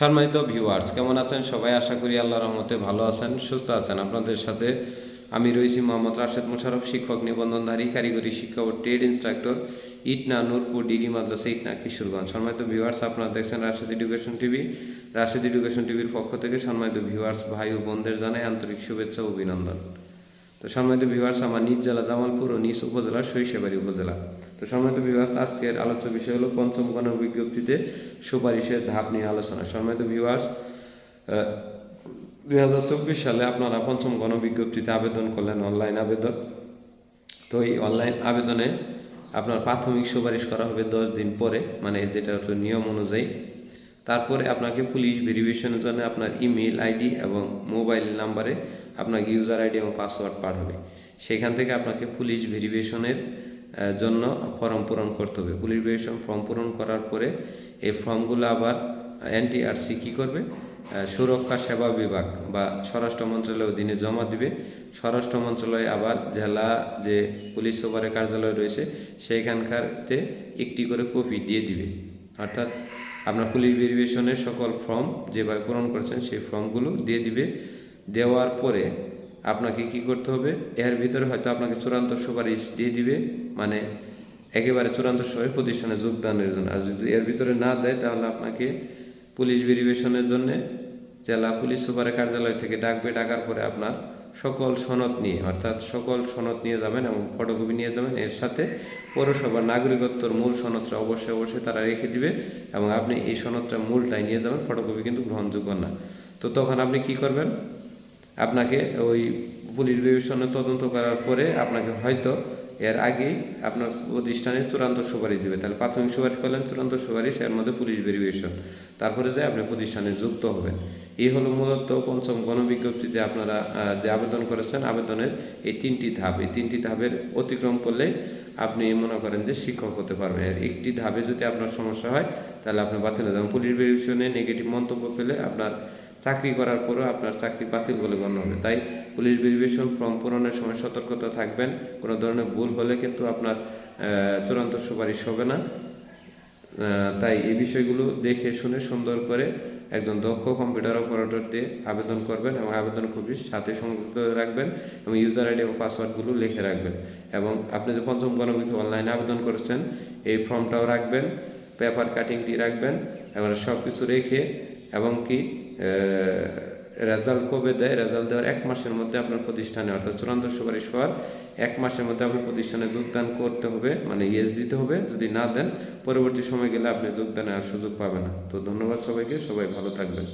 সম্মানিত ভিউয়ার্স কেমন আছেন সবাই? আশা করি আল্লাহ রহমতে ভালো আছেন, সুস্থ আছেন। আপনাদের সাথে আমি রয়েছি মোহাম্মদ রাশেদ মোশারফ শিক্ষক নিবন্ধনধারী কারিগরি শিক্ষা ও trade instructor, Itna, Nurpur DD মাদ্রাসা, ইটনা, কিশোরগঞ্জ। সম্মানিত ভিউয়ার্স আপনারা দেখছেন Rashed education TV. Rashed education টিভির পক্ষ থেকে সম্মানিত ভিউয়ার্স ভাই ও বোনদের জানাই আন্তরিক শুভেচ্ছা ও অভিনন্দন। তো সম্মানিত ভিউয়ার্স আমার নিজ জেলা জামালপুর ও নিজ উপজেলা সরিষাবাড়ি উপজেলা। তো সম্মানিত ভিউয়ার্স আজকের আলোচ্য বিষয় হলো পঞ্চম গণ বিজ্ঞপ্তিতে সুপারিশের ধাপ নিয়ে আলোচনা। সম্মানিত ভিউয়ার্স দুই হাজার চব্বিশ সালে আপনারা পঞ্চম গণ বিজ্ঞপ্তিতে আবেদন করলেন অনলাইন আবেদন। তো এই অনলাইন আবেদনে আপনার প্রাথমিক সুপারিশ করা হবে দশ দিন পরে মানে যেটা হচ্ছে নিয়ম অনুযায়ী। তারপরে আপনাকে পুলিশ ভেরিফিকেশনের জন্য আপনার ইমেল আইডি এবং মোবাইল নাম্বারে আপনাকে ইউজার আইডি এবং পাসওয়ার্ড পাঠাবে। সেখান থেকে আপনাকে পুলিশ ভেরিফিকেশনের জন্য ফর্ম পূরণ করতে হবে। পুলিশ ভেরিফিকেশন ফর্ম পূরণ করার পরে এই ফর্মগুলো আবার এনটিআরসি কী করবে? সুরক্ষা সেবা বিভাগ বা স্বরাষ্ট্র মন্ত্রণালয়ের অধীনে জমা দিবে। স্বরাষ্ট্র মন্ত্রণালয় আবার জেলা যে পুলিশ সুপারের কার্যালয় রয়েছে, সেইখানকারতে একটি করে কপি দিয়ে দিবে। অর্থাৎ আপনার পুলিশ ভেরিফিকেশনের সকল ফর্ম যেভাবে পূরণ করেছেন, সেই ফর্মগুলো দিয়ে দিবে। দেওয়ার পরে আপনাকে কি করতে হবে? এর ভিতরে হয়তো আপনাকে চূড়ান্ত সুপারিশ দিয়ে দিবে মানে একেবারে চূড়ান্ত সময় প্রতিষ্ঠানে যোগদানের জন্য। আর যদি এর ভিতরে না দেয়, তাহলে আপনাকে পুলিশ ভেরিফিকেশনের জন্য জেলা পুলিশ সুপারের কার্যালয় থেকে ডাকবে। ডাকার পরে আপনার সকল সনদ নিয়ে, অর্থাৎ সকল সনদ নিয়ে যাবেন এবং ফটোকপি নিয়ে যাবেন। এর সাথে পৌরসভার নাগরিকত্বর মূল সনদটা অবশ্যই অবশ্যই তারা রেখে দিবে এবং আপনি এই সনদটা মূলটাই নিয়ে যাবেন। ফটোকপি কিন্তু গ্রহণযোগ্য না। তো তখন আপনি কি করবেন? আপনাকে ওই পুলিশ বিবেচনা তদন্ত করার পরে আপনাকে হয়তো এর আগেই আপনার প্রতিষ্ঠানে চূড়ান্ত সুপারিশ দেবে। তাহলে প্রাথমিক সুপারিশ করলেন, চূড়ান্ত সুপারিশ, এর মধ্যে পুলিশ ভেরিফিকেশন। তারপরে যে আপনি প্রতিষ্ঠানে যুক্ত হবেন। এই হলো মূলত পঞ্চম গণবিজ্ঞপ্তিতে আপনারা যে আবেদন করেছেন, আবেদনের এই তিনটি ধাপ। এই তিনটি ধাপের অতিক্রম করলে আপনি মনে করেন যে শিক্ষক হতে পারবেন। একটি ধাপে যদি আপনার সমস্যা হয়, তাহলে আপনি বাতিল যাবেন। পুলিশ ভেরিফিকেশনে নেগেটিভ মন্তব্য পেলে আপনার চাকরি করার পরেও আপনার চাকরি বাতিল বলে গণ্য হবে। তাই পুলিশ ভেরিফিকেশন ফর্ম পূরণের সময় সতর্কতা থাকবেন। কোনো ধরনের ভুল হলে কিন্তু আপনার চূড়ান্ত সুপারিশ হবে না। তাই এই বিষয়গুলো দেখে শুনে সুন্দর করে একজন দক্ষ কম্পিউটার অপারেটর দিয়ে আবেদন করবেন এবং আবেদন কপি সাথে সংযুক্ত রাখবেন এবং ইউজার আইডি এবং পাসওয়ার্ডগুলো লিখে রাখবেন। এবং আপনি যে পঞ্চম গণবিধি অনলাইনে আবেদন করেছেন, এই ফর্মটাও রাখবেন পেপার কাটিংটি রাখবেন এবং সব কিছু রেখে এবং কি রেজাল্ট কবে দেয়? রেজাল্ট দেওয়ার এক মাসের মধ্যে আপনার প্রতিষ্ঠানে, অর্থাৎ চূড়ান্ত সুপারিশ হওয়ার এক মাসের মধ্যে আপনার প্রতিষ্ঠানে যোগদান করতে হবে মানে ইয়েস দিতে হবে, যদি না দেন, পরবর্তী সময় গেলে আপনি যোগদানের আর সুযোগ পাবেন না। তো ধন্যবাদ সবাইকে, সবাই ভালো থাকবেন।